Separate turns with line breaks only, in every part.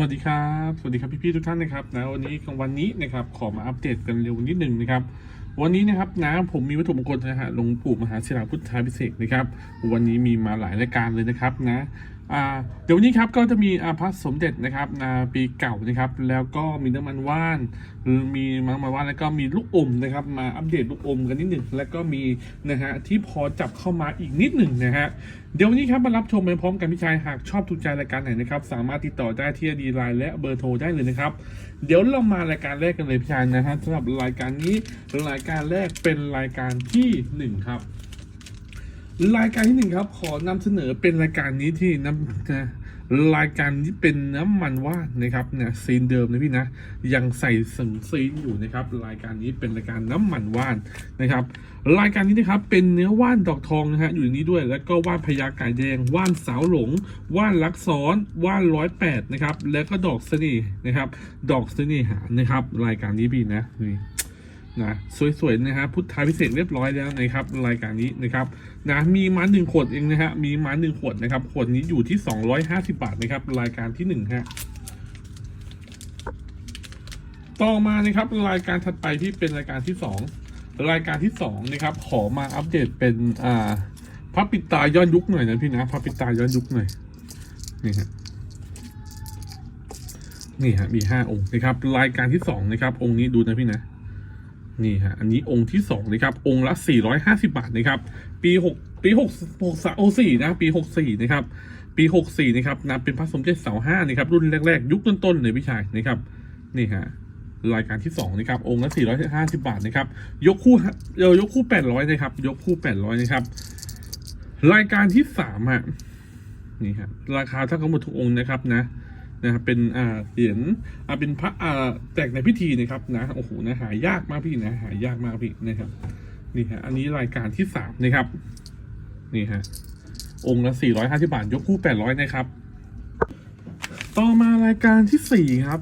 วัสดีครับ สวัสดีครับพี่ๆทุกท่านนะครับนะวันนี้วันนี้นะครับขอมาอัปเดตกันเร็วนิดหนึ่งนะครับ วันนี้นะครับนะผมมีวัตถุมงคลนะฮะหลวงปู่มหาศิลาพุทธาพิเศษนะครับ วันนี้มีมาหลายรายการเลยนะครับนะ เดี๋ยววันนี้ครับก็จะมีอาพระสมเด็จนะครับปีเก่านะครับ แล้วก็มีน้ำมันว่าน มีน้ำมันว่านแล้วก็มีลูกอมนะครับ มาอัปเดตลูกอมกันนิดหนึ่งแล้วก็มีนะฮะที่พอจับเข้ามาอีกนิดหนึ่งนะฮะเดี๋ยววันนี้ครับมารับชมไปพร้อมกันพี่ชายหากชอบถูกใจรายการไหนนะครับ สามารถติดต่อได้ที่ดีไลน์และเบอร์โทรได้เลยนะครับ เดี๋ยวเรามารายการแรกกันเลยพี่ชายนะฮะสำหรับรายการนี้รายการแรกเป็นรายการที่หนึ่งครับ รายการที่หนึ่งครับ ขอนำเสนอเป็นรายการนี้ที่น้ำนะรายการนี้เป็นน้ำมันว่านนะครับเนี่ยซีนเดิมนะพี่นะยังใส่สังซีนอยู่นะครับ รายการนี้เป็นรายการน้ำมันว่านนะครับ รายการนี้นะครับเป็นเนื้อว่านดอกทองนะฮะอยู่ในนี้ด้วย แล้วก็ว่านพญาไก่แดงว่านสาวหลงว่านลักซ้อนว่านร้อยแปดนะครับ แล้วก็ดอกเสน่ห์นะครับ ดอกเสน่หานะครับ รายการนี้พี่นะนี่ นะสวยๆนะฮะพุทธาพิเศษเรียบร้อยแล้วนะครับรายการนี้นะครับนะมีมาหนึ่งขวดเองนะฮะมีมาหนึ่งขวดนะครับขวดนี้อยู่ที่ 250 บาทนะครับรายการที่หนึ่งฮะต่อมานะครับรายการถัดไปที่เป็นรายการที่สองรายการที่สองนะครับขอมาอัปเดตเป็นอ่าพระปิดตาย้อนยุคหน่อยนะพี่นะพระปิดตาย้อนยุคหน่อยนี่ฮะนี่ฮะมีห้าองค์นะครับ รายการที่สองนะครับ องค์นี้ดูนะพี่นะ นี่ฮะอันนี้องค์ที่สองนะครับ องค์ละสี่ร้อยห้าสิบาทนะครับ ปีหกปีหกสโอสี่นะ ปีหกสี่นะครับ ปีหกสี่นะครับนะเป็นพระสมเด็จเสาห้านะครับ รุ่นแรก ๆ ยุคต้นๆเลยพี่ชายนะครับ นี่ฮะรายการที่สองนะครับ องค์ละสี่ร้อยห้าสิบาทนะครับ ยกคู่เออยกคู่แปดร้อยนะครับ ยกคู่แปดร้อยนะครับ รายการที่สามฮะนี่ฮะราคาเท่ากันหมดทุกองค์นะครับนะ นะครับเป็นอ่าเหรียญอ่าเป็นพระอ่าแจกในพิธีนะครับนะโอ้โหนะหายากมากพี่นะหายากมากพี่นะครับนี่ฮะอันนี้รายการที่สามนะครับนี่ฮะองค์ละสี่ร้อยห้าสิบาทยกคู่แปดร้อยนะครับ ต่อมารายการที่สี่ครับ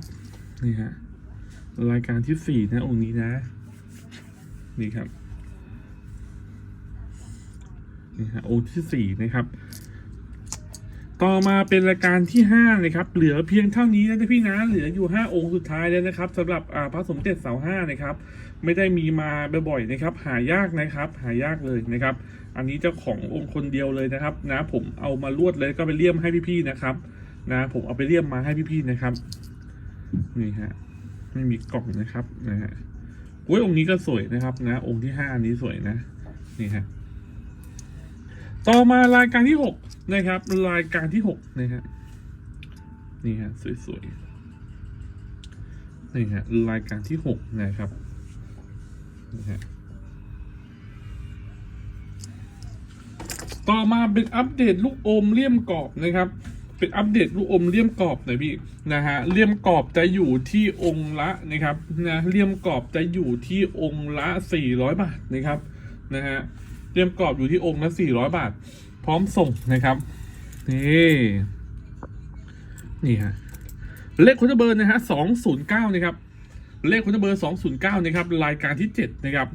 นี่ฮะรายการที่สี่นะองค์นี้นะ นี่ครับนี่ฮะองค์ที่สี่นะครับ ต่อมาเป็นรายการที่ห้านะครับเหลือเพียงเท่านี้นะพี่นะเหลืออยู่ห้าองค์สุดท้ายแล้วนะครับสำหรับพระสมเด็จเสาห้านะครับ ไม่ได้มีมาบ่อยๆนะครับ หายากนะครับ หายากเลยนะครับ อันนี้เจ้าขององค์คนเดียวเลยนะครับนะผมเอามาลวดเลยก็ไปเลี่ยมให้พี่ๆนะครับ นะผมเอาไปเลี่ยมมาให้พี่ๆนะครับนี่ฮะไม่มีกล่องนะครับนะฮะโอ้ยองค์นี้ก็สวยนะครับ นะ องค์ที่ห้านี้สวยนะนี่ฮะ ต่อมารายการที่หกนะครับ รายการที่หกนะฮะนี่ฮะสวยๆนี่ฮะรายการที่หกนะครับนี่ฮะต่อมาเป็นอัปเดตลูกอมเลี่ยมกรอบนะครับ เป็นอัปเดตลูกอมเลี่ยมกรอบหน่อยพี่นะฮะเลี่ยมกรอบจะอยู่ที่องค์ละนะครับนะเลี่ยมกรอบจะอยู่ที่องค์ละสี่ร้อยบาทนะครับนะฮะ เลี่ยมกรอบอยู่ที่องค์ละสี่ร้อยบาท พร้อมส่งนะครับ นี่ นี่ฮะ เลขคุณเบอร์นะฮะสองศูนย์เก้านะครับ เลขคุณเบอร์สองศูนย์เก้านะครับ รายการที่เจ็ดนะครับ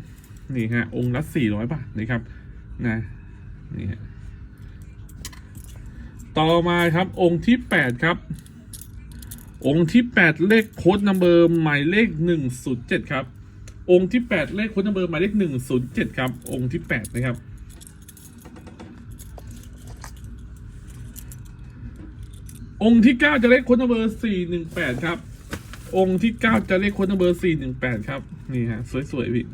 นี่ฮะ องค์ละสี่ร้อยบาทนะครับ นะ นี่ฮะ ต่อมาครับองค์ที่แปดครับองค์ที่แปดเลขโค้ดนัมเบอร์หมายเลขหนึ่งศูนย์เจ็ดครับ องค์ที่แปดเลขค้นัมเบอร์หมายเลขหนึ่งศูนย์เจ็ดครับ องค์ที่แปดนะครับองค์ที่เก้าจะเลขค้นัมเบอร์สี่หนึ่งแปดครับ องค์ที่เก้าจะเลขค้นัมเบอร์สี่หนึ่งแปดครับ นี่ฮะ สวยๆพี่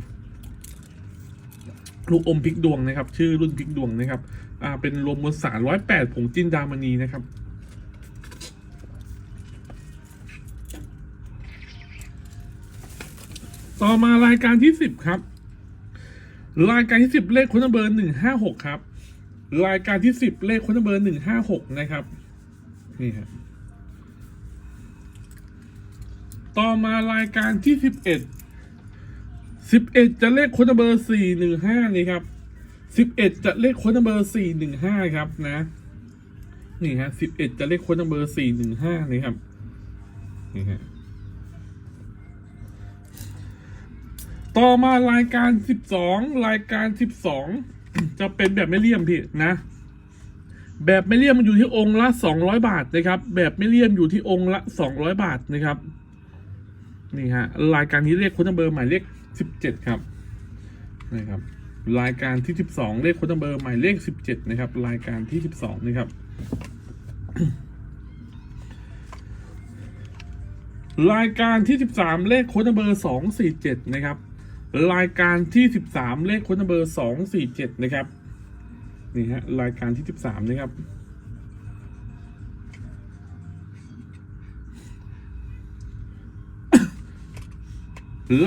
ลูกอมพริกดวงนะครับ ชื่อรุ่นพริกดวงนะครับ อ่า เป็นรวมมวลสารร้อยแปดผงจินดามณีนะครับ ต่อมารายการที่สิบครับ รายการที่สิบเลขคนเบอร์หนึ่งห้าหกครับ รายการที่สิบเลขคนเบอร์หนึ่งห้าหกนะครับ นี่ครับต่อมารายการที่สิบเอ็ดสิบเอ็ดจะเลขค้ดนัมเบอร์สี่หนึ่งห้านี่ครับสิบเอ็ดจะเลขค้ดนัมเบอร์สี่หนึ่งห้าครับนะ นี่ฮะสิบเอ็ดจะเลขค้ดนัมเบอร์สี่หนึ่งห้านี่ครับ นี่ฮะ ต่อมารายการสิบสองรายการสิบสองจะเป็นแบบไม่เลี่ยมพี่นะ แบบไม่เลี่ยมมันอยู่ที่องค์ละสองร้อยบาทนะครับ แบบไม่เลี่ยมอยู่ที่องค์ละสองร้อยบาทนะครับนี่ฮะรายการนี้เลขค้ดนัมเบอร์หมายเลขสิบเจ็ดครับนะครับ รายการที่สิบสองเลขค้ดนัมเบอร์หมายเลขสิบเจ็ดนะครับ รายการที่สิบสองนะครับรายการที่สิบสามเลขโค้ดนัมเบอร์สองสี่เจ็ดนะครับ รายการที่สิบสามเลขค้นเบอร์สองสี่เจ็ดนะครับ นี่ฮะ รายการที่สิบสามนะครับ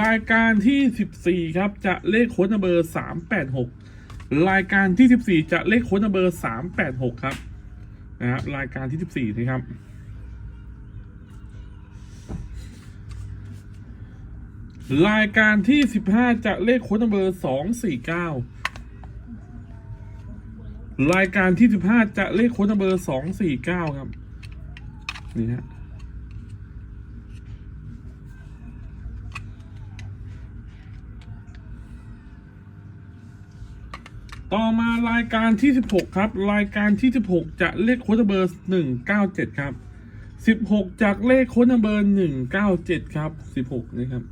รายการที่สิบสี่ครับ จะเลขค้นเบอร์สามแปดหกรายการที่สิบสี่จะเลขค้นเบอร์สามแปดหกครับ นะครับ รายการที่สิบสี่นะครับ รายการที่สิบห้าจะเลขโค้ดนัมเบอร์สองสี่เก้ารายการที่สิบห้าจะเลขโค้ดนัมเบอร์สองสี่เก้าครับ นี่ฮะต่อมารายการที่ 16 ครับ รายการที่ 16 จะเลขโค้ดเบอร์197 ครับ 16 จากเลขโค้ดเบอร์ 197 ครับ 16 นะครับ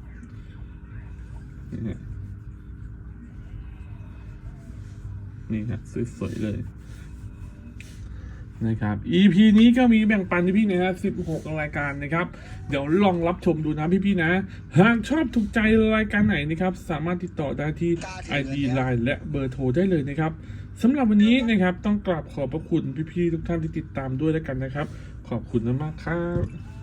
นี่ครับสวยๆเลย นะครับ EP นี้ก็มีแบ่งปันพี่ๆนะฮะ16 รายการนะครับ เดี๋ยวลองรับชมดูนะพี่ๆนะ หากชอบถูกใจรายการไหนนะครับ สามารถติดต่อได้ที่ ID Line และเบอร์โทรได้เลยนะครับสำหรับวันนี้นะครับต้องกราบขอบพระคุณพี่ๆทุกท่านที่ติดตามด้วยแล้วกันนะครับ ขอบคุณมากๆครับ